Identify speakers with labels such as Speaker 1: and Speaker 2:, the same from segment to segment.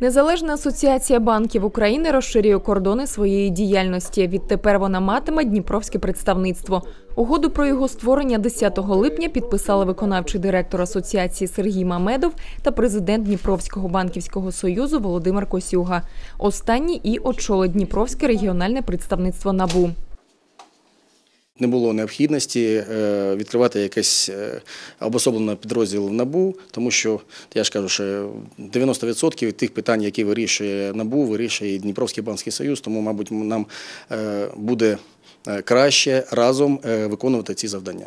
Speaker 1: Незалежна асоціація банків України розширює кордони своєї діяльності. Відтепер вона матиме дніпровське представництво. Угоду про його створення 10 липня підписали виконавчий директор асоціації Сергій Мамедов та президент Дніпровського банківського союзу Володимир Косюга. Останній і очолить Дніпровське регіональне представництво НАБУ.
Speaker 2: Не було необхідності е, відкривати якийсь е, обособлений підрозділ в НАБУ, тому що я ж кажу, що 90% тих питань, які вирішує НАБУ, вирішує і Дніпровський банський союз, тому, мабуть, нам е, буде краще разом виконувати ці завдання.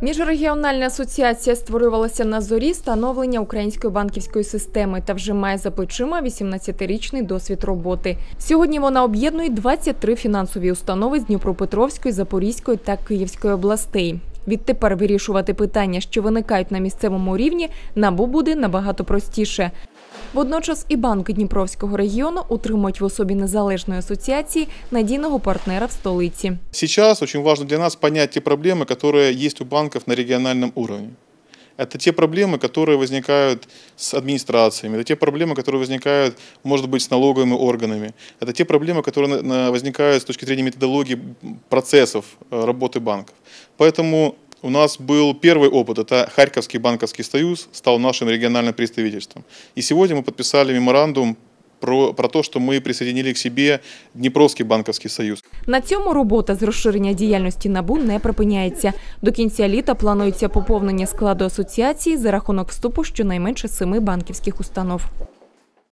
Speaker 1: Міжрегіональна асоціація створювалася на зорі становлення української банківської системи та вже має за плечима 18-річний досвід роботи. Сьогодні вона об'єднує 23 фінансові установи з Дніпропетровської, Запорізької та Київської областей. Відтепер вирішувати питання, що виникають на місцевому рівні, набу буде набагато простіше. Водночас і банки Дніпровського регіону утримують в особі незалежної асоціації надійного партнера в столиці.
Speaker 3: Сейчас очень важно для нас понять те проблемы, которые есть у банков на региональном уровне. Это те проблемы, которые возникают с администрациями, это те проблемы, которые возникают, может быть, с налоговыми органами, это те проблемы, которые на- на- возникают с точки зрения методологии процессов э, работы банков. Поэтому у нас был первый опыт, это Харьковский банковский союз стал нашим региональным представительством. И сегодня мы подписали меморандум про, про то, что мы присоединили к себе Днепровский банковский союз.
Speaker 1: На цьому робота з розширення діяльності набу не припиняється. До кінця літа планується поповнення складу асоціації за рахунок вступу щонайменше семи банківських установ.